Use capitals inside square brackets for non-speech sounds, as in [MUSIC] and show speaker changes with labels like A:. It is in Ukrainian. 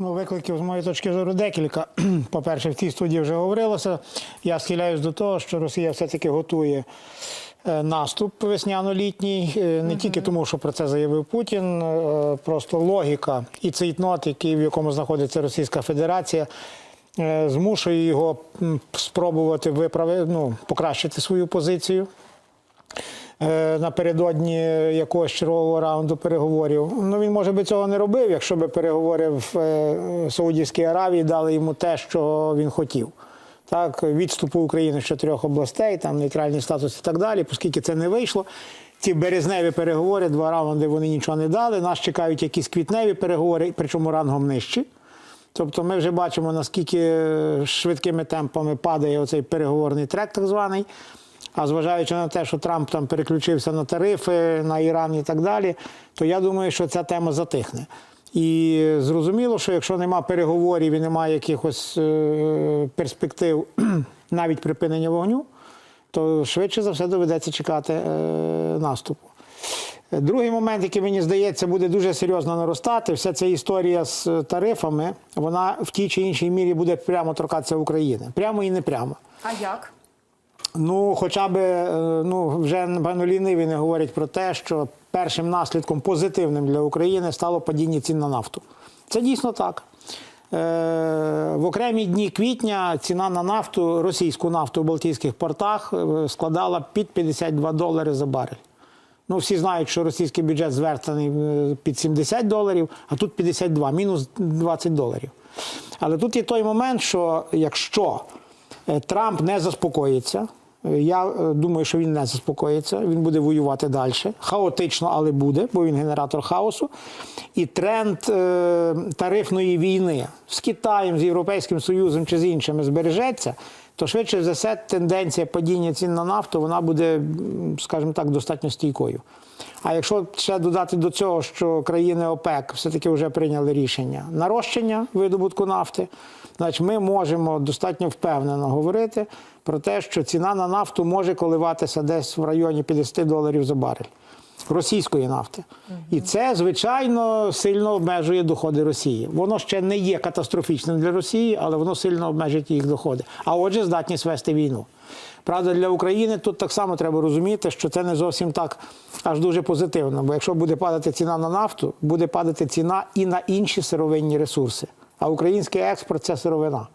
A: Ну, викликів з моєї точки зору декілька. [CLEARS THROAT] По-перше, в цій студії вже говорилося. Я схиляюсь до того, що Росія все-таки готує е, наступ весняно-літній, Е, не тільки тому, що про це заявив Путін, е, просто логіка і цейтнот, який, в якому знаходиться Російська Федерація, змушує його спробувати виправити, ну, покращити свою позицію. Е, напередодні якогось чергового раунду переговорів. Ну він може би цього не робив, якщо би переговори в е, Саудівській Аравії дали йому те, що він хотів. Так, відступу України з чотирьох областей, там нейтральний статус і так далі, оскільки це не вийшло. Ці березневі переговори, два раунди вони нічого не дали. Нас чекають якісь квітневі переговори, причому рангом нижчі. Тобто ми вже бачимо, наскільки швидкими темпами падає оцей переговорний трек, так званий. А зважаючи на те, що Трамп там переключився на тарифи, на Іран і так далі, то я думаю, що ця тема затихне. І зрозуміло, що якщо нема переговорів і немає якихось е, перспектив [CLEARS THROAT] навіть припинення вогню, то швидше за все доведеться чекати е, наступу. Другий момент, який мені здається, буде дуже серйозно наростати, вся ця історія з тарифами, вона в тій чи іншій мірі буде прямо торкатися України. Прямо і не прямо.
B: А як?
A: Ну, хоча б е, ну, вже напевно ліниві не говорять про те, що першим наслідком позитивним для України стало падіння цін на нафту. Це дійсно так. Е, В окремі дні квітня ціна на нафту, російську нафту в Балтійських портах е, складала під 52 долари за барель. Ну, всі знають, що російський бюджет звертаний під 70 доларів, а тут 52, мінус 20 доларів. Але тут є той момент, що якщо Трамп не заспокоїться, я е, думаю, що він не заспокоїться, він буде воювати далі. Хаотично, але буде, бо він генератор хаосу. І тренд е, тарифної війни з Китаєм, з Європейським Союзом чи з іншими збережеться, то швидше за все тенденція падіння цін на нафту вона буде, скажімо так, достатньо стійкою. А якщо ще додати до цього, що країни ОПЕК все-таки вже прийняли рішення нарощення видобутку нафти, значить ми можемо достатньо впевнено говорити про те, що ціна на нафту може коливатися десь в районі 50 доларів за барель російської нафти. І це, звичайно, сильно обмежує доходи Росії. Воно ще не є катастрофічним для Росії, але воно сильно обмежить їх доходи. А отже, здатність вести війну. Правда, для України тут так само треба розуміти, що це не зовсім так аж дуже позитивно. Бо якщо буде падати ціна на нафту, буде падати ціна і на інші сировинні ресурси. А український експорт це сировина.